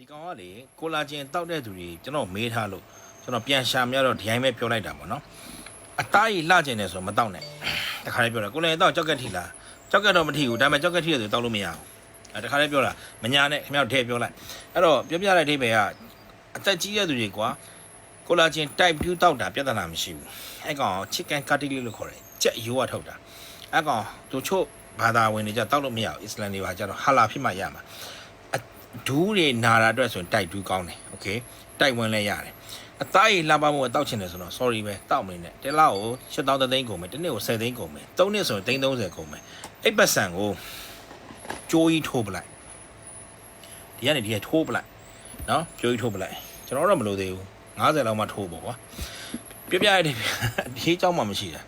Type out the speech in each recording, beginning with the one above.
ဒီကောင်ကလေကိုလာဂျင်တောက်တဲ့သူတွေကျွန်တော်မေးထားလို့ကျွန်တော်ပြန်ရှာမြတော့ဒီတိုင်းပဲပြောလိုက်တာပေါ့နော်အသားကြီးလှကျင်တယ်ဆိုမတောက်နဲ့တခါလေးပြောတယ်ကိုလည်းတော့ကြောက်ကက်ထီလားကြောက်ကက်တော့မထီဘူးဒါပေမဲ့ကြောက်ကက်ထီရဆိုတောက်လို့မရဘူးအဲတခါလေးပြောတာမညာနဲ့ခင်ဗျားတို့ထည့်ပြောလိုက်အဲ့တော့ပြောပြလိုက်တဲ့ဘယ်ကအသက်ကြီးတဲ့သူတွေကွာကိုလာဂျင် type 2တောက်တာပြဿနာမရှိဘူးအဲ့ကောင် chicken cartilage လို့ခေါ်တယ်ကြက်ရိုးကထုတ်တာအဲ့ကောင်သူချို့ဘာသာဝင်တွေကြတောက်လို့မရဘူးအစ္စလမ်တွေပါကြတော့ဟာလာဖြစ်မှရမှာ ဒူးတွေနာတာအတွက်ဆိုရင်တိုက်ဒူးကောင်းတယ်โอเคတိုက်ဝင်လဲရတယ်အသားရည်လှပမှုကိုတောက်ချင်တယ်ဆိုတော့ sorry ပဲတောက်မနေနဲ့တစ်လောက်ကို8000သိန်းကုန်မယ်တစ်နေ့ကို10သိန်းကုန်မယ်သုံးနှစ်ဆိုရင်330ကုန်မယ်အဲ့ပတ်စံကိုကြိုးကြီးထိုးပလိုက်ဒီကနေဒီကထိုးပလိုက်နော်ကြိုးကြီးထိုးပလိုက်ကျွန်တော်တော့မလို့သေးဘူး90လောက်မှထိုးပေါ့ကွာပြပြရတဲ့ဒီเจ้าမှမရှိတာ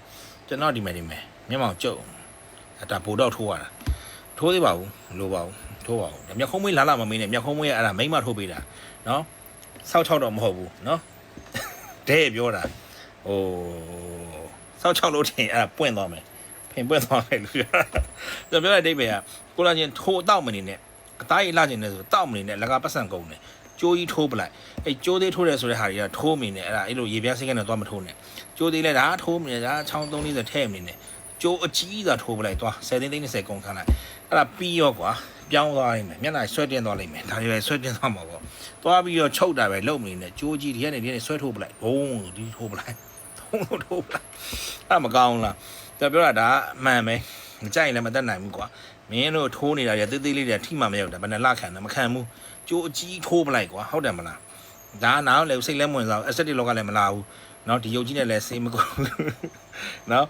ကျွန်တော်ဒီမဲ့ဒီမဲ့မျက်မှောင်ကျုပ်အတာပိုတော့ထိုးရတာထိုးသေးပါဘူးမလိုပါဘူး ထိုးပါဦး။မြက်ခုံးမွေးလာလာမမင်းနဲ့မြက်ခုံးမွေးကအဲ့ဒါမိမ့်မထိုးပေးတာနော်။ဆောက်ချောက်တော့မဟုတ်ဘူးနော်။တဲ့ပြောတာဟိုဆောက်ချောက်လို့ထင်အဲ့ဒါပွင့်သွားမယ်။ဖင်ပွင့်သွားမယ်လို့ပြောတာ။ကျွန်တော်ပြောတဲ့အဓိပ္ပာယ်ကကိုလာချင်းထိုးတောက်မနေနဲ့အသားကြီးလှချင်းနေဆိုတောက်မနေနဲ့လကပတ်စံကုန်တယ်။ကြိုးကြီးထိုးပလိုက်။အဲ့ကြိုးသေးထိုးတယ်ဆိုတဲ့ဟာတွေကထိုးမိနေအဲ့ဒါအဲ့လိုရေပြားစိတ်ကနေတော့မထိုးနဲ့။ကြိုးသေးလဲဒါထိုးမိနေတာချောင်း340ထဲ့မိနေ။ကျိုးအကြီးသာထိုးပလိုက်သွား10သိန်းသိန်း30ကုန်ခန်းလိုက်အဲ့ဒါပြီးရောကွာ ပြောင်းသွားလိမ့်မယ်မျက်နှာဆွဲတင်သွားလိမ့်မယ်ဒါတွေပဲဆွဲတင်သွားမှာပေါ့သွားပြီးတော့ချုပ်တာပဲလုံနေတယ်ကျိုးကြီးဒီကနေဒီကနေဆွဲထိုးပလိုက်ဘုံဒီထိုးပလိုက်ထုံးလို့ထိုးပလိုက်အဲ့မကောင်းလားကျွန်တော်ပြောတာဒါအမှန်ပဲမကြိုက်ရင်လည်းမတတ်နိုင်ဘူးကွာမင်းတို့ထိုးနေတာတွေသေးသေးလေးတွေထိမှမရောက်တာဘယ်နဲ့လခံတယ်မခံဘူးကျိုးအကြီးထိုးပလိုက်ကွာဟုတ်တယ်မလားဒါနားလည်းစိတ်လည်းမဝင်စားဘူးအက်ဆက်တစ်လောကလည်းမလာဘူးเนาะဒီရုပ်ကြီးနဲ့လည်းစေးမကုန်ဘူးเนาะ